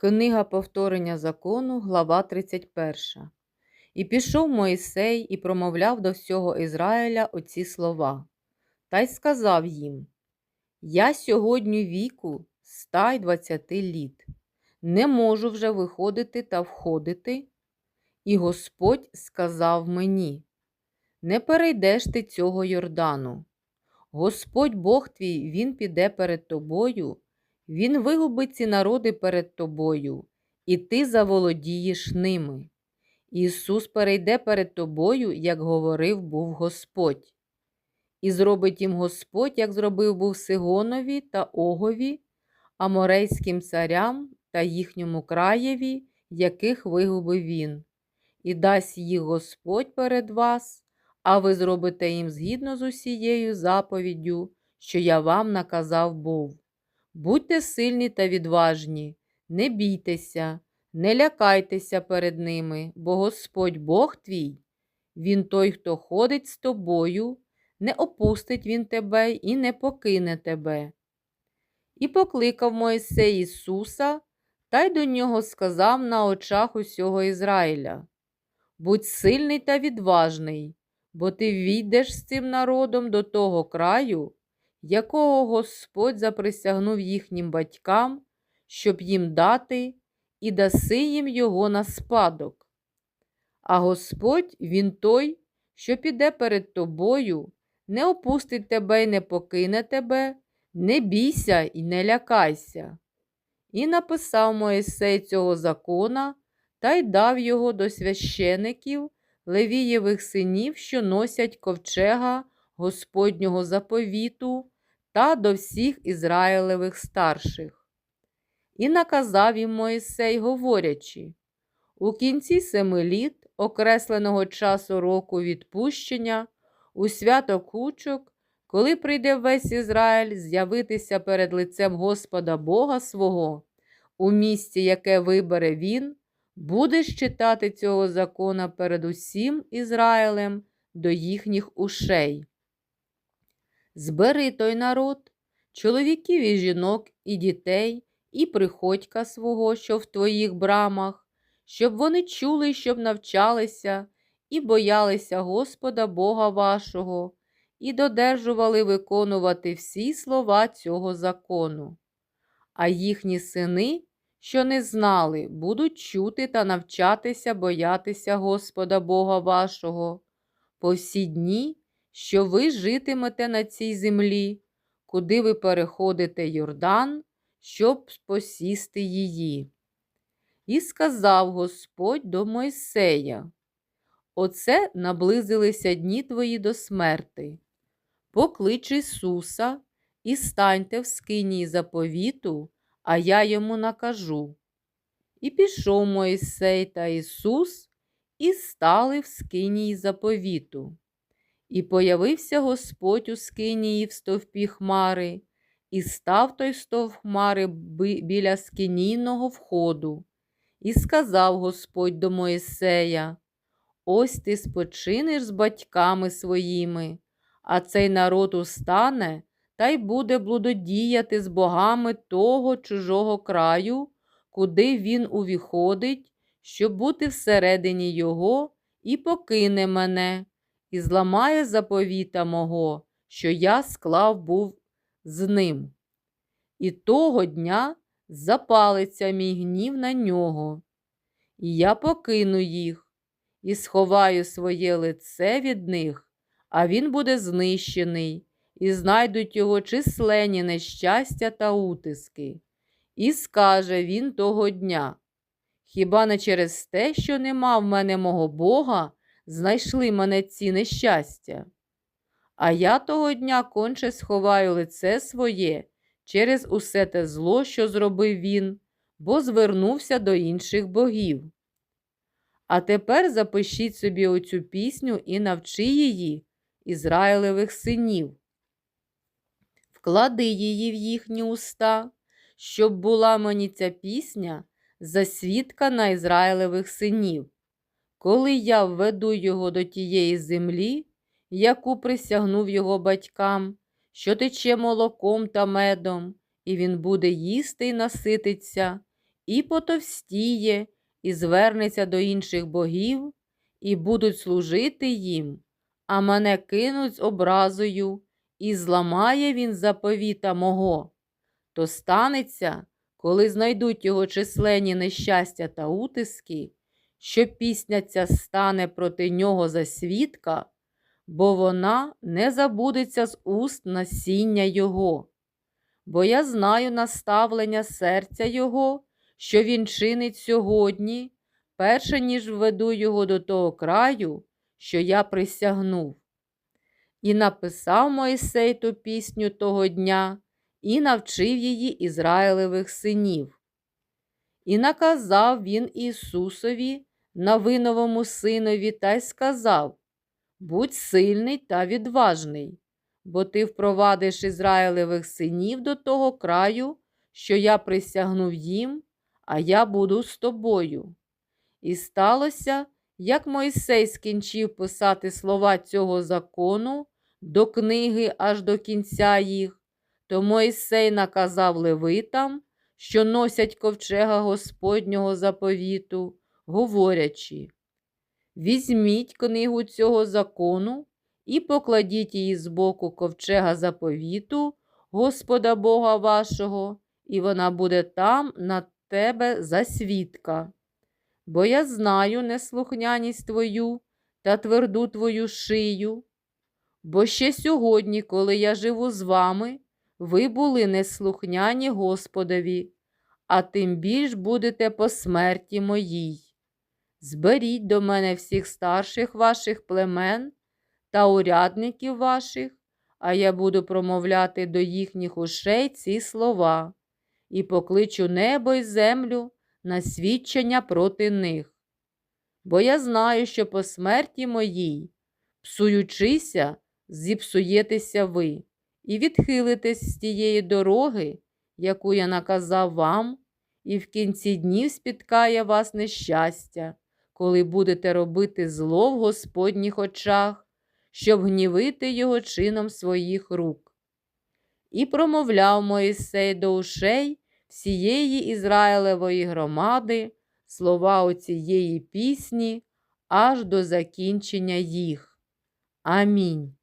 Книга повторення закону, глава 31. І пішов Моїсей і промовляв до всього Ізраїля оці слова. Та й сказав їм: Я сьогодні віку ста й двадцяти літ, не можу вже виходити та входити. І Господь сказав мені: Не перейдеш ти цього Йордану. Господь Бог твій, Він піде перед тобою. Він вигубить ці народи перед тобою, і ти заволодієш ними. Ісус перейде перед тобою, як говорив був Господь. І зробить їм Господь, як зробив був Сигонові та Огові, аморейським царям та їхньому краєві, яких вигубив він, і дасть їх Господь перед вас, а ви зробите їм згідно з усією заповіддю, що я вам наказав був. Будьте сильні та відважні, не бійтеся, не лякайтеся перед ними, бо Господь Бог твій, Він той, хто ходить з тобою, не опустить Він тебе і не покине тебе. І покликав Моїсей Ісуса, та й до нього сказав на очах усього Ізраїля: Будь сильний та відважний, бо ти війдеш з цим народом до того краю якого Господь заприсягнув їхнім батькам, щоб їм дати, і даси їм його на спадок. А Господь Він той, що піде перед тобою, не опустить тебе і не покине тебе, не бійся і не лякайся. І написав Моїсей цього закона та й дав його до священиків, Левієвих синів, що носять ковчега Господнього заповіту та до всіх Ізраїлевих старших. І наказав їм Моїсей, говорячи, у кінці семи літ, окресленого часу року відпущення, у свято кучок, коли прийде весь Ізраїль з'явитися перед лицем Господа Бога свого, у місті, яке вибере він, будеш читати цього закона перед усім Ізраїлем до їхніх ушей. Збери той народ, чоловіків і жінок, і дітей, і приходька свого, що в твоїх брамах, щоб вони чули, щоб навчалися, і боялися Господа Бога вашого, і додержували виконувати всі слова цього закону. А їхні сини, що не знали, будуть чути та навчатися боятися Господа Бога вашого по всі дні що ви житимете на цій землі, куди ви переходите Йордан, щоб посісти її. І сказав Господь до Мойсея: Оце наблизилися дні твої до смерти. Поклич Ісуса і станьте в скинії заповіту, а я йому накажу. І пішов Мойсей та Ісус, і стали в скинії заповіту. І появився Господь у скинії в стовпі хмари, і став той стовп хмари біля скинійного входу. І сказав Господь до Моїсея: Ось ти спочинеш з батьками своїми, а цей народ устане та й буде блудодіяти з богами того чужого краю, куди він увіходить, щоб бути всередині його, і покине мене і зламає заповіта мого, що я склав був з ним. І того дня запалиться мій гнів на нього, і я покину їх і сховаю своє лице від них, а він буде знищений, і знайдуть його численні нещастя та утиски. І скаже він того дня: Хіба не через те, що нема в мене мого Бога, знайшли мене ці нещастя. А я того дня конче сховаю лице своє через усе те зло, що зробив він, бо звернувся до інших богів. А тепер запишіть собі оцю пісню і навчи її, Ізраїлевих синів. Вклади її в їхні уста, щоб була мені ця пісня за свідка на Ізраїлевих синів. Коли я введу його до тієї землі, яку присягнув його батькам, що тече молоком та медом, і він буде їсти й насититься, і потовстіє, і звернеться до інших богів, і будуть служити їм, а мене кинуть з образою, і зламає він заповіта мого. То станеться, коли знайдуть його численні нещастя та утиски, що пісня ця стане проти нього за свідка, бо вона не забудеться з уст насіння його. Бо я знаю наставлення серця його, що він чинить сьогодні, перше ніж введу його до того краю, що я присягнув. І написав Моїсей ту пісню того дня, і навчив її Ізраїлевих синів. І наказав він Ісусові, Навиновому синові, та й сказав: Будь сильний та відважний, бо ти впровадиш Ізраїлевих синів до того краю, що я присягнув їм, а я буду з тобою. І сталося, як Мойсей скінчив писати слова цього закону до книги аж до кінця їх, то Мойсей наказав левитам, що носять ковчега Господнього заповіту, говорячи: Візьміть книгу цього закону і покладіть її з боку ковчега заповіту Господа Бога вашого, і вона буде там на тебе за свідка. Бо я знаю неслухняність твою та тверду твою шию. Бо ще сьогодні, коли я живу з вами, ви були неслухняні Господові, а тим більш будете по смерті моїй. Зберіть до мене всіх старших ваших племен та урядників ваших, а я буду промовляти до їхніх ушей ці слова і покличу небо й землю на свідчення проти них. Бо я знаю, що по смерті моїй, псуючися, зіпсуєтеся ви і відхилитесь з тієї дороги, яку я наказав вам, і в кінці днів спіткає вас нещастя, коли будете робити зло в Господніх очах, щоб гнівити його чином своїх рук. І промовляв Моїсей до ушей всієї Ізраїлевої громади слова оцієї пісні аж до закінчення їх. Амінь.